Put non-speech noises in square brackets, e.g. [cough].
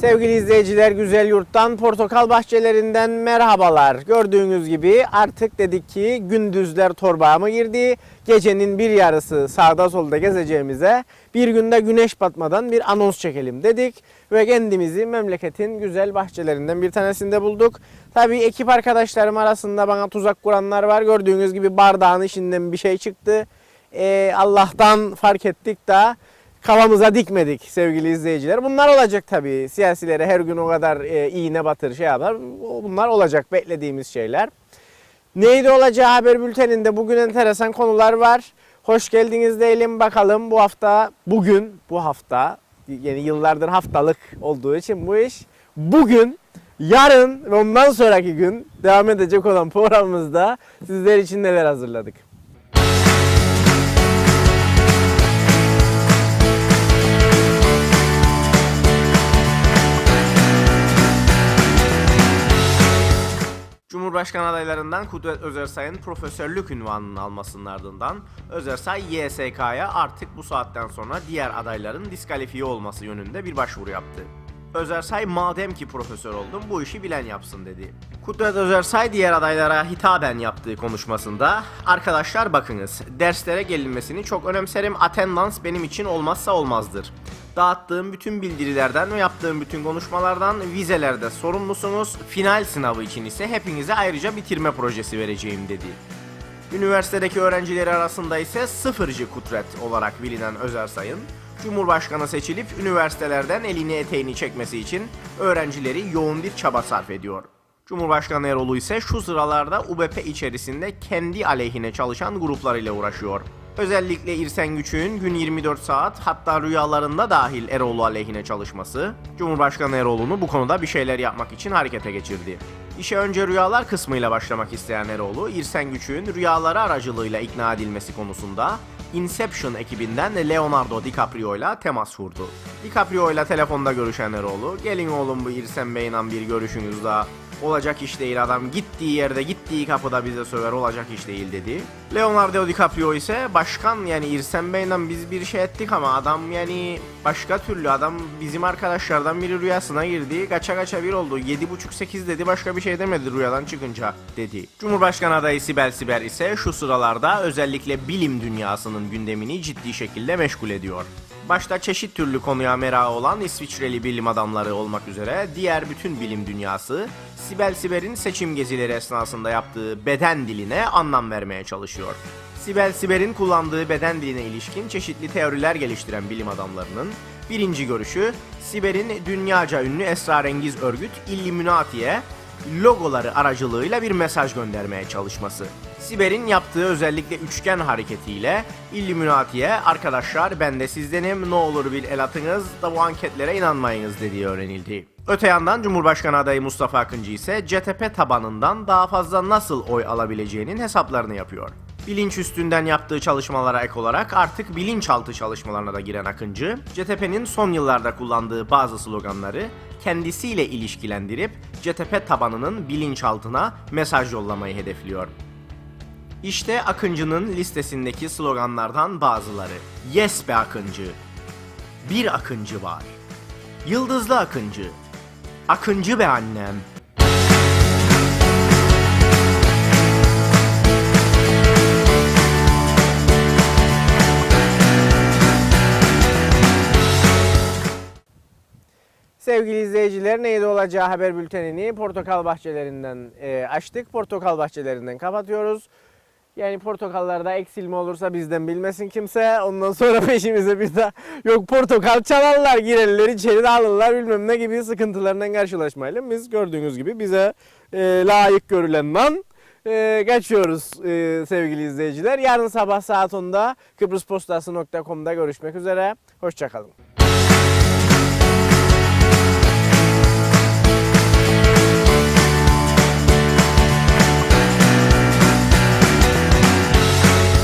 Sevgili izleyiciler Güzel Yurt'tan portakal bahçelerinden merhabalar. Gördüğünüz gibi artık dedik ki gündüzler torbaya mı girdi? Gecenin bir yarısı sağda solda gezeceğimize bir günde güneş batmadan bir anons çekelim dedik. Ve kendimizi memleketin güzel bahçelerinden bir tanesinde bulduk. Tabii ekip arkadaşlarım arasında bana tuzak kuranlar var. Gördüğünüz gibi bardağın içinden bir şey çıktı. Ee, Allah'tan fark ettik de kafamıza dikmedik sevgili izleyiciler. Bunlar olacak tabii. Siyasilere her gün o kadar e, iğne batır şey yapar. Bunlar olacak beklediğimiz şeyler. Neydi olacağı haber bülteninde bugün enteresan konular var. Hoş geldiniz diyelim bakalım bu hafta bugün bu hafta yani yıllardır haftalık olduğu için bu iş bugün yarın ve ondan sonraki gün devam edecek olan programımızda sizler için neler hazırladık. Cumhurbaşkanı adaylarından Kudret Özersay'ın profesörlük ünvanının almasının ardından Özersay YSK'ya artık bu saatten sonra diğer adayların diskalifiye olması yönünde bir başvuru yaptı. Özersay madem ki profesör oldum bu işi bilen yapsın dedi. Kudret Özersay diğer adaylara hitaben yaptığı konuşmasında Arkadaşlar bakınız derslere gelinmesini çok önemserim attendance benim için olmazsa olmazdır. Dağıttığım bütün bildirilerden ve yaptığım bütün konuşmalardan vizelerde sorumlusunuz. Final sınavı için ise hepinize ayrıca bitirme projesi vereceğim dedi. Üniversitedeki öğrencileri arasında ise sıfırcı kudret olarak bilinen Özersay'ın Cumhurbaşkanı seçilip üniversitelerden elini eteğini çekmesi için öğrencileri yoğun bir çaba sarf ediyor. Cumhurbaşkanı Erol'u ise şu sıralarda UBP içerisinde kendi aleyhine çalışan gruplarıyla uğraşıyor. Özellikle İrsen Güçük'ün gün 24 saat hatta rüyalarında dahil Erol'u aleyhine çalışması, Cumhurbaşkanı Erol'unu bu konuda bir şeyler yapmak için harekete geçirdi. İşe önce rüyalar kısmıyla başlamak isteyen Eroğlu, İrsen Güçük'ün rüyaları aracılığıyla ikna edilmesi konusunda Inception ekibinden Leonardo DiCaprio ile temas kurdu. DiCaprio ile telefonda görüşen Eroğlu, gelin oğlum bu İrsen Bey'le bir görüşünüz daha. Olacak iş değil adam gittiği yerde gittiği kapıda bize söver olacak iş değil dedi. Leonardo DiCaprio ise başkan yani İrsen Bey'le biz bir şey ettik ama adam yani başka türlü adam bizim arkadaşlardan biri rüyasına girdi. Kaça kaça bir oldu. 7.5-8 dedi başka bir şey demedi rüyadan çıkınca dedi. Cumhurbaşkanı adayı Sibel Siber ise şu sıralarda özellikle bilim dünyasının gündemini ciddi şekilde meşgul ediyor. Başta çeşit türlü konuya merakı olan İsviçreli bilim adamları olmak üzere diğer bütün bilim dünyası Sibel Siber'in seçim gezileri esnasında yaptığı beden diline anlam vermeye çalışıyor. Sibel Siber'in kullandığı beden diline ilişkin çeşitli teoriler geliştiren bilim adamlarının birinci görüşü Siber'in dünyaca ünlü esrarengiz örgüt Illuminati'ye logoları aracılığıyla bir mesaj göndermeye çalışması. Siber'in yaptığı özellikle üçgen hareketiyle Illuminati'ye arkadaşlar ben de sizdenim ne olur bir el atınız da bu anketlere inanmayınız dediği öğrenildi. Öte yandan Cumhurbaşkanı adayı Mustafa Akıncı ise CTP tabanından daha fazla nasıl oy alabileceğinin hesaplarını yapıyor. Bilinç üstünden yaptığı çalışmalara ek olarak artık bilinçaltı çalışmalarına da giren Akıncı, CTP'nin son yıllarda kullandığı bazı sloganları kendisiyle ilişkilendirip CTP tabanının bilinçaltına mesaj yollamayı hedefliyor. İşte Akıncı'nın listesindeki sloganlardan bazıları. Yes be Akıncı. Bir Akıncı var. Yıldızlı Akıncı. Akıncı be annem. Sevgili izleyiciler neydi olacağı haber bültenini portakal bahçelerinden e, açtık. Portakal bahçelerinden kapatıyoruz. Yani portakallarda eksilme olursa bizden bilmesin kimse. Ondan sonra [laughs] peşimize bir daha yok portakal çalarlar girerler içeri de alırlar bilmem ne gibi sıkıntılarından karşılaşmayalım. Biz gördüğünüz gibi bize e, layık görülen lan e, geçiyoruz e, sevgili izleyiciler. Yarın sabah saat 10'da kıbrıspostası.com'da görüşmek üzere. Hoşçakalın.